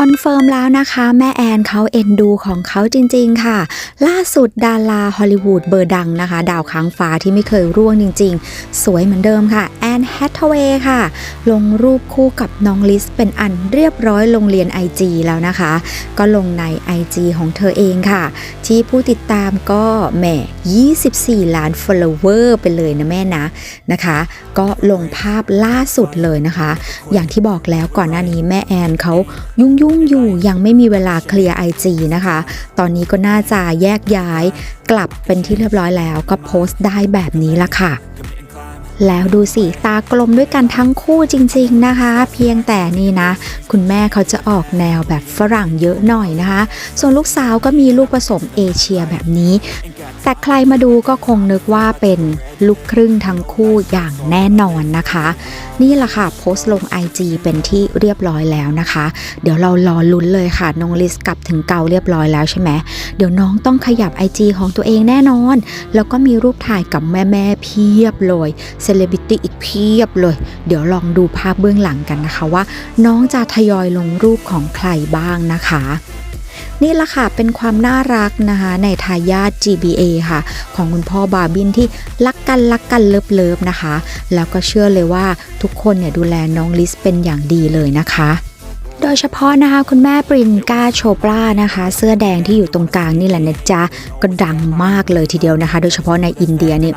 คอนเฟิร์มแล้วนะคะ แม่แอนเขาเอ็นดูของเขาจริง ๆ ค่ะ ล่าสุดดาราฮอลลีวูดเบอร์ดังนะคะ ดาวค้างฟ้าที่ไม่เคยร่วงจริง ๆ สวยเหมือนเดิมค่ะแอนแฮทเวย์ค่ะ ลงรูปคู่กับน้องลิสเป็นอันเรียบร้อยลงเรียน IG แล้วนะคะ ก็ลงใน IG ของเธอเองค่ะ ที่ผู้ติดตามก็แหม่24 ล้าน follower ไปเลยนะแม่นะนะคะ ก็ลงภาพล่าสุดเลยนะคะ อย่างที่บอกแล้วก่อนหน้านี้แม่แอนเขายุ่งยุ่งอยู่ยังไม่มีเวลาเคลียร์ IG นะคะ ตอนนี้ก็น่าจะแยกย้ายกลับเป็นที่เรียบร้อยแล้ว ก็โพสต์ได้แบบนี้ละค่ะแล้วดูสิตากลมด้วยกันทั้งคู่จริงๆนะคะ เพียงแต่นี่นะ คุณแม่เขาจะออกแนวแบบฝรั่งเยอะหน่อยนะคะ ส่วนลูกสาวก็มีลูกผสมเอเชียแบบนี้ แต่ใครมาดูก็คงนึกว่าเป็น ลูกครึ่งทั้งคู่อย่างแน่นอนนะคะ นี่แหละค่ะโพสต์ลง IG เป็นที่เรียบร้อยแล้วนะคะ เดี๋ยวเรารอลุ้นเลยค่ะน้องลิสกลับถึงเกาเรียบร้อยแล้วใช่ไหมเดี๋ยวน้องต้องขยับ IG ของตัวเองแน่นอน แล้วก็มีรูปถ่ายกับแม่ๆเพียบเลยเซเลบริตี้อีกเพียบเลย เดี๋ยวลองดูภาพเบื้องหลังกันนะคะว่า น้องจะทยอยลงรูปของใครบ้างนะคะ นี่แหละค่ะเป็นความน่ารักนะคะในทายาท GBA ค่ะ ของคุณพ่อบาร์บินที่รักกันรักกันเลิฟเลิฟนะคะ แล้วก็เชื่อเลยว่าทุกคนเนี่ยดูแลน้องลิสเป็นอย่างดีเลยนะคะ โดยเฉพาะนะคะคุณแม่ปรินกาโชปรานะคะ เสื้อแดงที่อยู่ตรงกลางนี่แหละนะจ๊ะก็ดังมากเลยทีเดียวนะคะ โดยเฉพาะในอินเดียเนี่ย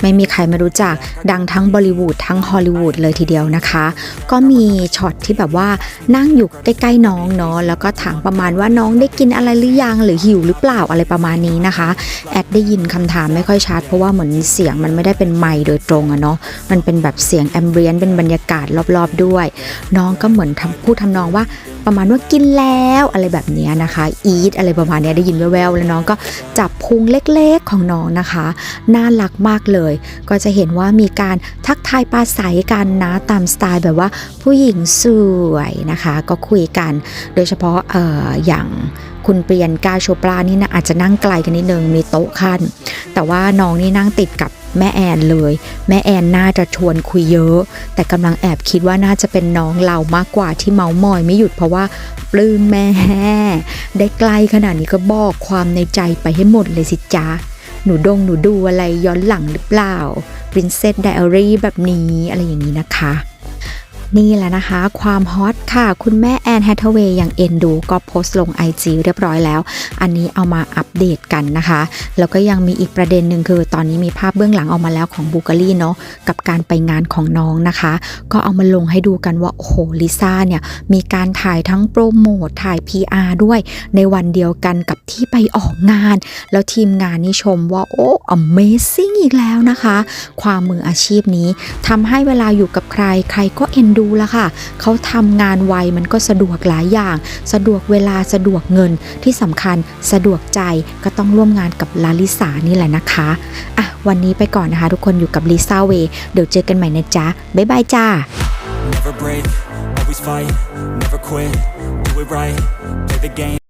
ไม่มีใครไม่รู้จักดังทั้งบอลิวูดทั้งฮอลลีวูดเลยทีเดียวนะคะ ก็มีช็อตที่แบบว่านั่งอยู่ใกล้ๆน้องเนาะแล้วก็ถามประมาณว่าน้องได้กินอะไรหรือยังหรือหิวหรือเปล่าอะไรประมาณนี้นะคะ แอดได้ยินคำถามไม่ค่อยชัด เพราะว่าเหมือนเสียงมันไม่ได้เป็นไมค์โดยตรงอะเนาะมันเป็นแบบเสียงแอมเบียนเป็นบรรยากาศรอบๆด้วย น้องก็เหมือนทำพูดทำำนองว่าประมาณว่ากินแล้วอะไรแบบเนี้ยนะคะอีทอะไรประมาณเนี้ยได้ยินแว่วๆแล้วน้องก็จับพุงเล็กๆของน้องนะคะน่ารักมากเลย ก็จะเห็นว่ามีการทักทายปราศัยกันนะตามสไตล์แบบว่าผู้หญิงสวยนะคะ ก็คุยกันโดยเฉพาะอออย่างคุณเปรียนกาโชปรานี่นะอาจจะนั่งไกลกันนิดนึงมีโต๊ะขั้นแต่ว่าน้องนี่นั่งติดกับ แม่แอนเลย แม่แอนน่าจะชวนคุยเยอะ แต่กำลังแอบคิดว่าน่าจะเป็นน้องเรามากกว่าที่เมามอยไม่หยุดเพราะว่าปลื้มแม่ได้ใกล้ขนาดนี้ก็บอกความในใจไปให้หมดเลยสิจ้าหนูดงหนูดูอะไรย้อนหลังหรือเปล่า Princess Diary แบบนี้อะไรอย่างนี้นะคะ นี่แหละนะคะ ความฮอตค่ะ คุณแม่แอนแฮทเวย์อย่างเอ็นดูก็โพสต์ลง IG เรียบร้อยแล้ว อันนี้เอามาอัปเดตกันนะคะ แล้วก็ยังมีอีกประเด็นหนึ่งคือ ตอนนี้มีภาพเบื้องหลังออกมาแล้วของบูการีเนาะกับการไปงานของน้องนะคะ ก็เอามาลงให้ดูกันว่า โอ้โหลิซ่าเนี่ย มีการถ่ายทั้งโปรโมทถ่าย PR ด้วย ในวันเดียวกันกับที่ไปออกงาน แล้วทีมงานนี่ชมว่าโอ้ Amazing อีกแล้วนะคะ ความมืออาชีพนี้ทำให้เวลาอยู่กับใครใครก็เอ็นดูดูละค่ะ เขาทำงานไวมันก็สะดวกหลายอย่าง สะดวกเวลาสะดวกเงินที่สำคัญสะดวกใจก็ต้องร่วมงานกับลาลิสานี่แหละนะคะอะวันนี้ไปก่อนนะคะ ทุกคนอยู่กับลิซ่าเวเดี๋ยวเจอกันใหม่นะจ๊ะ บ๊ายบายจ้า Never break, always fight, never quit, do it right, play the game.